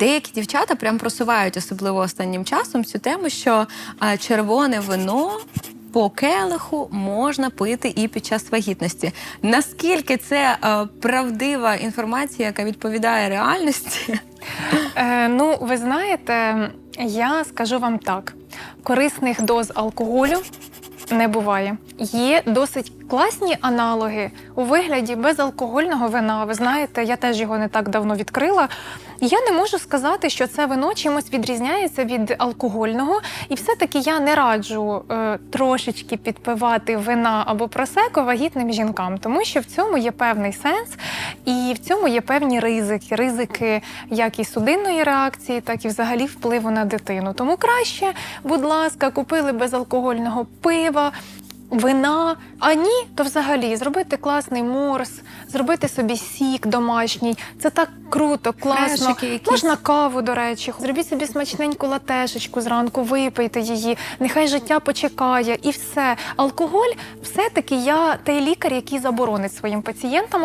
деякі дівчата прям просувають, особливо останнім часом, цю тему, що червоне вино. По келиху можна пити і під час вагітності. Наскільки це е, правдива інформація, яка відповідає реальності? Е, ну, ви знаєте, я скажу вам так: корисних доз алкоголю не буває. Є досить класні аналоги у вигляді безалкогольного вина. Ви знаєте, я теж його не так давно відкрила. Я не можу сказати, що це вино чимось відрізняється від алкогольного, і все-таки я не раджу е, трошечки підпивати вина або просеко вагітним жінкам, тому що в цьому є певний сенс, і в цьому є певні ризики. Ризики як і судинної реакції, так і взагалі впливу на дитину. Тому краще, будь ласка, купили безалкогольного пива. Вина, а ні, то взагалі зробити класний морс, зробити собі сік домашній. Це так круто, класно. Можна каву, до речі. Зробіть собі смачненьку латешечку зранку, випийте її. Нехай життя почекає і все. Алкоголь все-таки я той лікар, який заборонить своїм пацієнтам